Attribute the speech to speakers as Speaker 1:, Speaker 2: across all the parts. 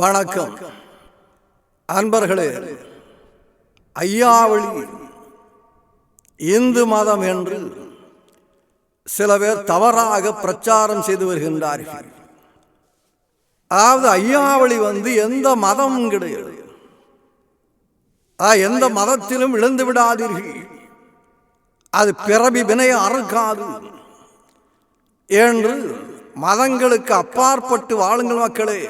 Speaker 1: வணக்கம். அன்பர்களே ஐயாவளி இந்து மதம் என்று சில பேர் தவறாக பிரச்சாரம் செய்து வருகின்றார்கள். அதாவது ஐயாவளி வந்து எந்த மதமும் கிடையாது. எந்த மதத்திலும் இழந்து விடாதீர்கள். அது பிறவி வினையை அறுக்காது என்று மதங்களுக்கு அப்பாற்பட்டு வாழுங்கள் மக்களே.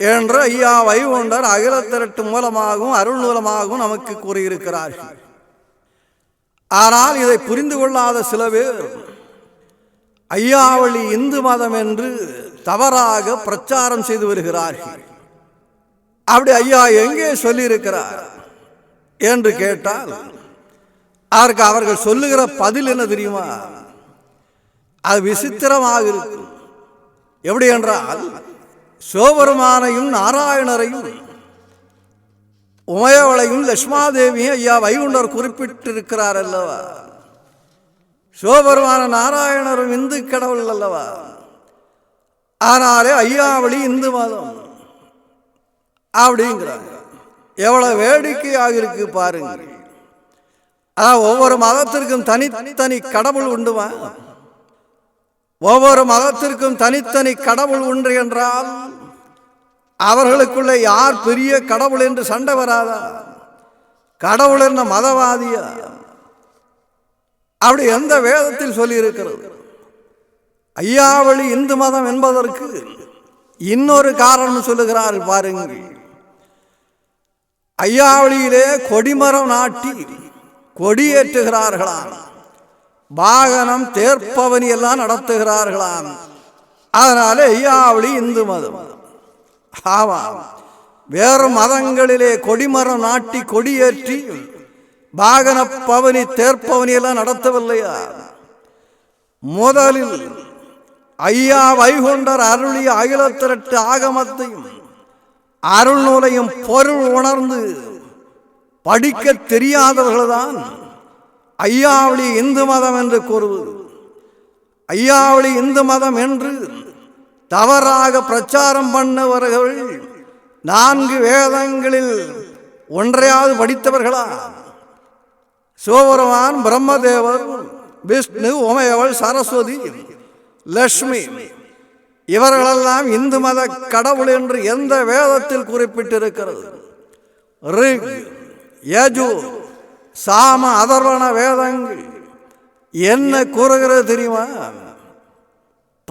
Speaker 1: என்று ஐயா வைகுண்டர் அகில திரட்டு மூலமாகவும் அருள் மூலமாகவும் நமக்கு கூறியிருக்கிறார்கள். ஆனால் இதை புரிந்து கொள்ளாத சில பேர் ஐயாவளி இந்து மதம் என்று தவறாக பிரச்சாரம் செய்து வருகிறார்கள். அப்படி ஐயா எங்கே சொல்லியிருக்கிறார் என்று கேட்டால் அதற்கு அவர்கள் சொல்லுகிற பதில் என்ன தெரியுமா? அது விசித்திரமாக இருக்கும். எப்படி என்றால் சிவபெருமானையும் நாராயணரையும் உமையவளையும் லட்சுமாதேவியும் ஐயா வைகுண்டர் குறிப்பிட்டிருக்கிறார் அல்லவா? சிவபெருமான நாராயணரும் இந்து கடவுள் அல்லவா? ஆனாலே ஐயாவளி இந்து மதம் அப்படிங்கிறாங்க. எவ்வளோ வேடிக்கையாக இருக்கு பாருங்க. அதான் ஒவ்வொரு மதத்திற்கும் தனித்தனி கடவுள் உண்டுமா? ஒவ்வொரு மதத்திற்கும் தனித்தனி கடவுள் உண்டு என்றால் அவர்களுக்குள்ள யார் பெரிய கடவுள் என்று சண்டை வராதா? கடவுள் என்ன மதவாதியா? அப்படி எந்த வேதத்தில் சொல்லியிருக்கிறது? ஐயாவளி இந்து மதம் என்பதற்கு இன்னொரு காரணம் சொல்லுகிறார் பாருங்கள். ஐயாவளியிலே கொடிமரம் நாட்டி கொடியேற்றுகிறார்களாம். வாகனம் தேர்ப்பவனி எல்லாம் நடத்துகிறார்களாம். அதனால ஐயாவளி இந்து மதம். ஆவாம் வேறு மதங்களிலே கொடிமரம் நாட்டி கொடியேற்றி வாகன பவனி தேர்ப்பவனி எல்லாம் நடத்தவில்லையா? முதலில் ஐயா வைகுண்டர் அருளிய அகிலத்திரட்டு ஆகமத்தையும் அருள் நூலையும் பொருள் உணர்ந்து படிக்க தெரியாதவர்கள்தான் ஐயாவளி இந்து மதம் என்று கூறுவது. ஐயாவளி இந்து மதம் என்று தவறாக பிரச்சாரம் பண்ணவர்கள் நான்கு வேதங்களில் ஒன்றையாவது படித்தவர்களா? சிவபெருமான் பிரம்மதேவர் விஷ்ணு உமையவள் சரஸ்வதி லக்ஷ்மி இவர்களெல்லாம் இந்து மத கடவுள் என்று எந்த வேதத்தில் குறிப்பிட்டிருக்கிறது? ரிக் யஜூர் சாம அதர்வண வேதங்கள். என்ன கூறுகிறது தெரியுமா?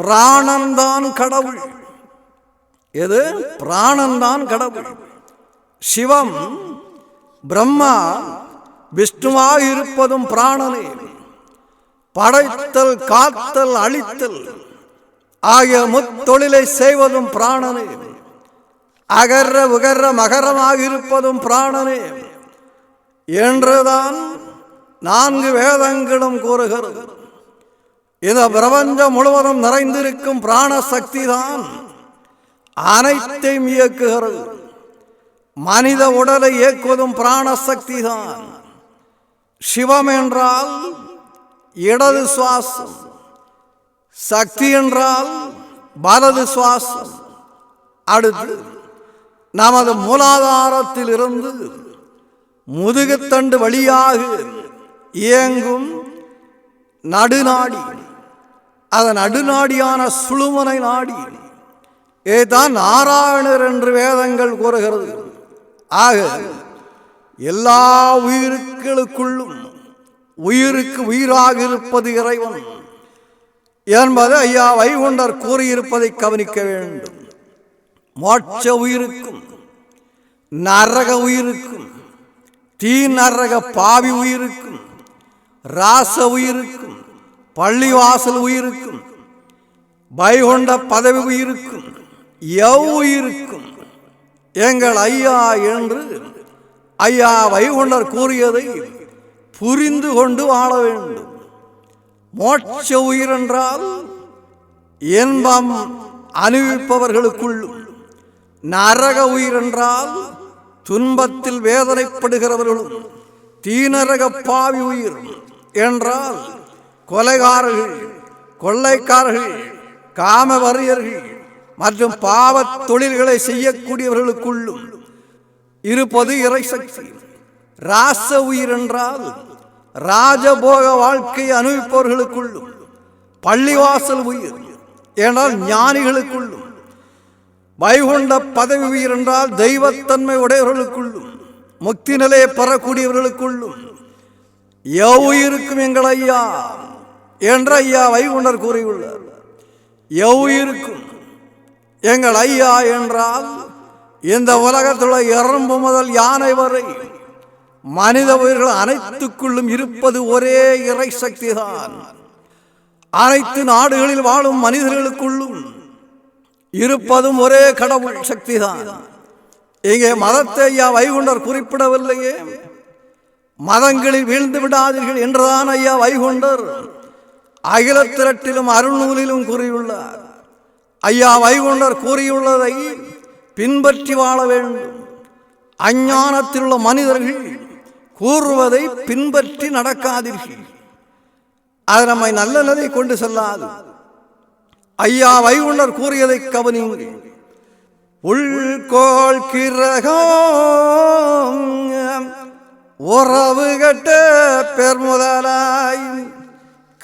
Speaker 1: பிராணன்தான் கடவுள். எது? பிராணன்தான் கடவுள். சிவம் பிரம்மா விஷ்ணுவாக இருப்பதும் பிராணனே. படைத்தல் காத்தல் அழித்தல் ஆகிய முத்தொழிலை செய்வதும் பிராணனே. அகர உகர மகரமாக இருப்பதும் பிராணனே. என்றுதான் நான்கு வேதங்களும் கூறுகிறது இந்த பிரபஞ்சம் முழுவதும் நிறைந்திருக்கும் பிராண சக்தி தான் அனைத்தையும் இயக்குகிறது. மனித உடலை இயக்குவதும் பிராண சக்தி தான் சிவம் என்றால் இடது சுவாசம். சக்தி என்றால் வலது சுவாசம். அடுத்து நமது மூலாதாரத்தில் இருந்து முதுகுத்தண்டு வழியாக இயங்கும் நடுநாடி. அதன் நடுநாடியான சுழுமனை நாடி. இதுதான் நாராயணர் என்று வேதங்கள் கூறுகிறது. ஆக எல்லா உயிருக்களுக்குள்ளும் உயிருக்கு உயிராக இருப்பது இறைவன் என்பது ஐயா வைகுண்டர் கூறியிருப்பதை கவனிக்க வேண்டும். மோட்ச உயிருக்கும் நரக உயிருக்கும் தீ நரக பாவி உயிருக்கும் ராச உயிருக்கும் பள்ளிவாசல் உயிருக்கும் வைகுண்ட பதவி உயிருக்கும் எவ் உயிருக்கும். எங்கள் ஐயா என்று ஐயா வைகுண்டர் கூறியதை புரிந்து கொண்டு வாழ வேண்டும். மோட்ச உயிரென்றால் இன்பம் அனுபவிப்பவர்களுக்குள்ளும் நரக உயிரென்றால் என்றால் துன்பத்தில் வேதனைப்படுகிறவர்களும் தீனரக பாவி உயிர் என்றால் கொலைகாரர்கள் கொள்ளைக்காரர்கள் காமவரியர்கள் மற்றும் பாவத் தொழில்களை செய்யக்கூடியவர்களுக்குள்ளும் இருப்பது இறைசக்தி ராச உயிர் என்றால் ராஜபோக வாழ்க்கை அனுபவிப்பவர்களுக்குள்ளும் பள்ளிவாசல் உயிர் ஏனால் ஞானிகளுக்குள்ளும் வைகுண்ட பதவி உயிர் என்றால் தெய்வத்தன்மை உடையவர்களுக்குள்ளும் முக்தி நிலையை பெறக்கூடியவர்களுக்குள்ளும் எவ்வுயிருக்கும் எங்கள் ஐயா என்ற ஐயா வைகுண்டர் கூறியுள்ளார். எவ்வுயிருக்கும் எங்கள் ஐயா என்றால் இந்த உலகத்தில் எறும்பு முதல் யானை வரை மனித உயிர்கள் அனைத்துக்குள்ளும் இருப்பது ஒரே இறை சக்திதான். அனைத்து நாடுகளில் வாழும் மனிதர்களுக்குள்ளும் இருப்பதும் ஒரே கடவுள் சக்திதான். இங்கே மதத்தை ஐயா வைகுண்டர் குறிப்பிடவில்லையே. மதங்களில் வீழ்ந்து விடாதீர்கள் என்றுதான் ஐயா வைகுண்டர் அகில திரட்டிலும் அருள்நூலிலும் கூறியுள்ளார். ஐயா வைகுண்டர் கூறியுள்ளதை பின்பற்றி வாழ வேண்டும். அஞ்ஞானத்தில் உள்ள மனிதர்கள் கூறுவதை பின்பற்றி நடக்காதீர்கள். அது நம்மை நல்ல நிலை கொண்டு செல்லாது. ஐயா வைகுண்டர் கூறியதை கவனியுங்கள். உள்கோள் கிரகம் உறவு கட்ட பெருமுதலாய்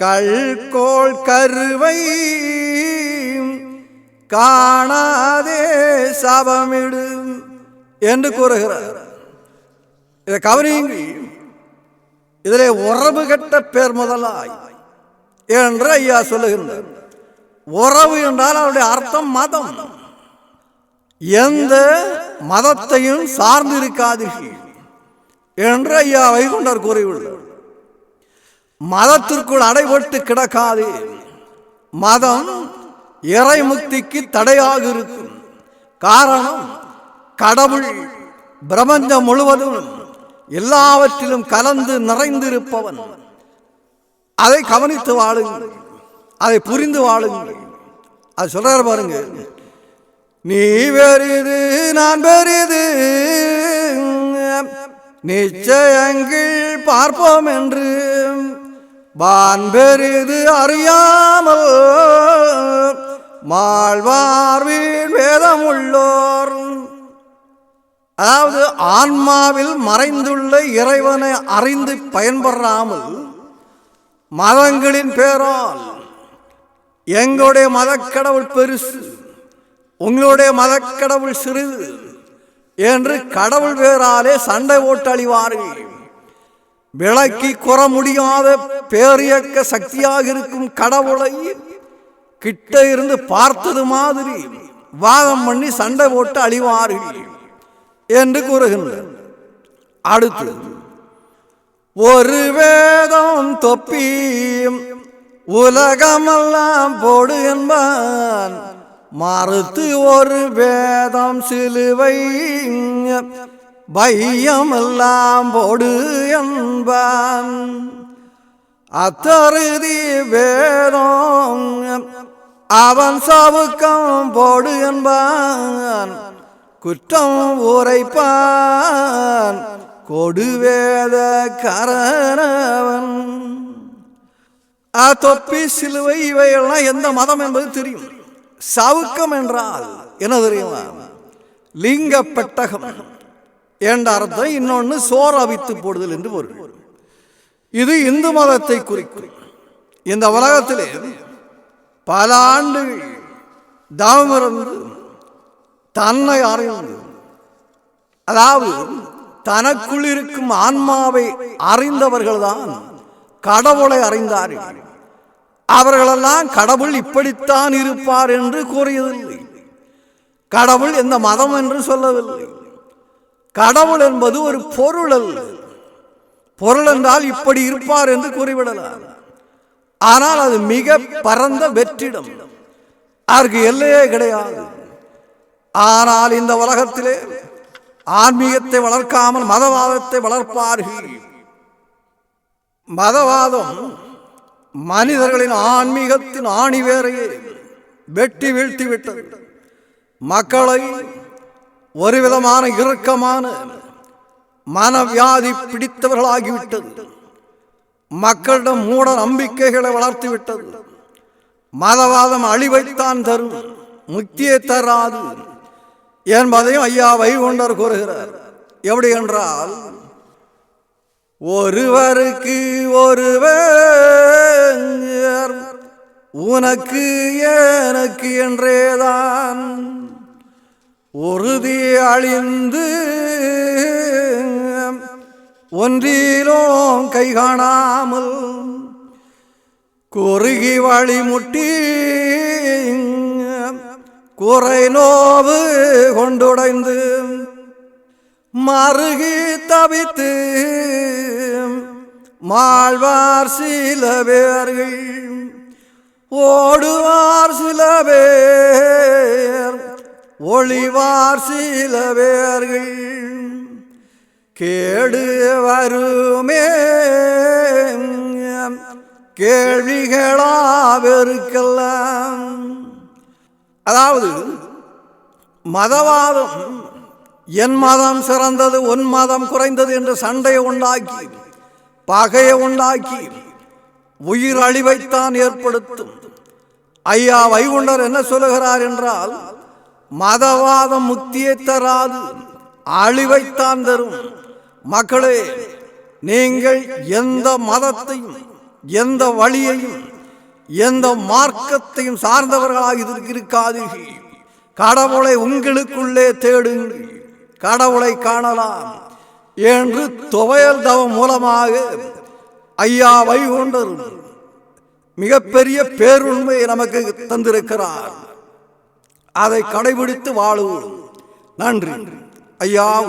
Speaker 1: கள்கோள் கருவை காணாதே சாபமிடு என்று கூறுகிறார். இதை கவனியுங்கள். இதிலே உறவு கட்ட பேர் முதலாய் என்று ஐயா சொல்லுகின்றார். உறவு என்றால் அவருடைய அர்த்தம் மதம். எந்த மதத்தையும் சார்ந்திருக்காதீர்கள் என்று ஐயா வைகுண்டர் கூறியுள்ளார். மதத்திற்குள் அடைபட்டு கிடக்காது. மதம் இறைமுக்திக்கு தடையாக இருக்கும். காரணம் கடவுள் பிரபஞ்சம் முழுவதும் எல்லாவற்றிலும் கலந்து நிறைந்திருப்பவன். அதை கவனித்து வாழுங்கள். அதை புரிந்து வாழுங்கள். அது சொல்கிறார் பாருங்க. நீ பெரிது நான் பெரிது நிச்சயங்கள் பார்ப்போம் என்று. வான் பெரிது அறியாமல் மாழ்வார்வீழ் வேதம் உள்ளோர். அதாவது ஆன்மாவில் மறைந்துள்ள இறைவனை அறிந்து பயன்பெறாமல் மதங்களின் பேரால் எங்களுடைய மதக்கடவுள் பெருசு உங்களுடைய மதக்கடவுள் சிறிது என்று கடவுள் பேராலே சண்டை ஓட்டு அழிவார்கள் விளக்கி குற முடியாத பேரியக்க சக்தியாக இருக்கும் கடவுளை கிட்ட இருந்து பார்த்தது மாதிரி வாதம் பண்ணி சண்டை போட்டு அழிவார்கள் என்று கூறுகின்றார் அடுத்து ஒரு வேதம் தொப்பியும் உலகமெல்லாம் போடு என்பான். மறுத்து ஒரு வேதம் சிலுவை பையமெல்லாம் போடு என்பான். அத்தருதி வேதம் அவன் சவுக்கம் போடு என்பான். குற்றம் உரைப்பான் கொடுவேத கரணவன். தொப்பி சிலுவை இவையெல்லாம் எந்த மதம் என்பது தெரியும். சவுக்கம் என்றால் என்ன தெரியுமா? லிங்க பெட்டகம். என்ற அர்த்தம் இன்னொன்று சோறு அவித்து போடுதல் என்று பொருள். இது இந்து மதத்தை குறிக்கும். இந்த உலகத்திலே பல ஆண்டுகள் தவமிருந்து தன்னை அறிந்து அதாவது தனக்குள் இருக்கும் ஆன்மாவை அறிந்தவர்கள்தான் கடவுளை அறிந்தார்கள். அவர்களெல்லாம் கடவுள் இப்படித்தான் இருப்பார் என்று கூறியதில்லை. கடவுள் எந்த மதம் என்று சொல்லவில்லை. கடவுள் என்பது ஒரு பொருள் அல்ல. பொருள் என்றால் இப்படி இருப்பார் என்று கூறிவிடலாம். ஆனால் அது மிக பரந்த வெற்றிடம். அதற்கு எல்லையே கிடையாது. ஆனால் இந்த உலகத்திலே ஆன்மீகத்தை வளர்க்காமல் மதவாதத்தை வளர்ப்பார்கள். மதவாதம் மனிதர்களின் ஆன்மீகத்தின் ஆணிவேரையே வெட்டி வீழ்த்திவிட்டது மக்களை ஒரு விதமான இறுக்கமான மனவியாதி பிடித்தவர்களாகிவிட்டது மக்களிடம் மூட நம்பிக்கைகளை வளர்த்துவிட்டது மதவாதம் அழிவைத்தான் தரும் முக்தியை தராது என்பதையும் ஐயா வைகுண்டர் கூறுகிறார். எப்படி என்றால் ஒருவருக்கு ஒருவர் உனக்கு எனக்கு என்றேதான். உறுதி அழிந்து ஒன்றிலும் கை காணாமல் குறுகி வழிமுட்டி குறை நோவு கொண்டுடைந்து மருகி தவித்து மாழ்வார் சில பேர்கள் ஓடுவார் சில பேர் ஒளிவார் சில பேர்கள். கேடு வருமே கேள்விகளாவெருக்கெல்லாம் அதாவது மதவாதம் என் மதம் சிறந்தது உன் மதம் குறைந்தது என்று சண்டையை உண்டாக்கி பகையை உண்டாக்கி உயிர் அழிவைத்தான் ஏற்படுத்தும். ஐயா வைகுண்டர் என்ன சொல்லுகிறார் என்றால் மதவாதம் முக்தியை தராது அழிவைத்தான் தரும். மக்களே நீங்கள் எந்த மதத்தையும் எந்த வழியையும் எந்த மார்க்கத்தையும் சார்ந்தவர்களாக இது இருக்காதீர்கள். கடவுளை உங்களுக்குள்ளே தேடுங்கள். கடவுளை காணலாம். என்று துவையல் தவம் மூலமாக ஐயா வைகுண்டர் மிகப்பெரிய பேருண்மை நமக்கு தந்திருக்கிறார். அதை கடைபிடித்து வாழுவோம். நன்றி. ஐயா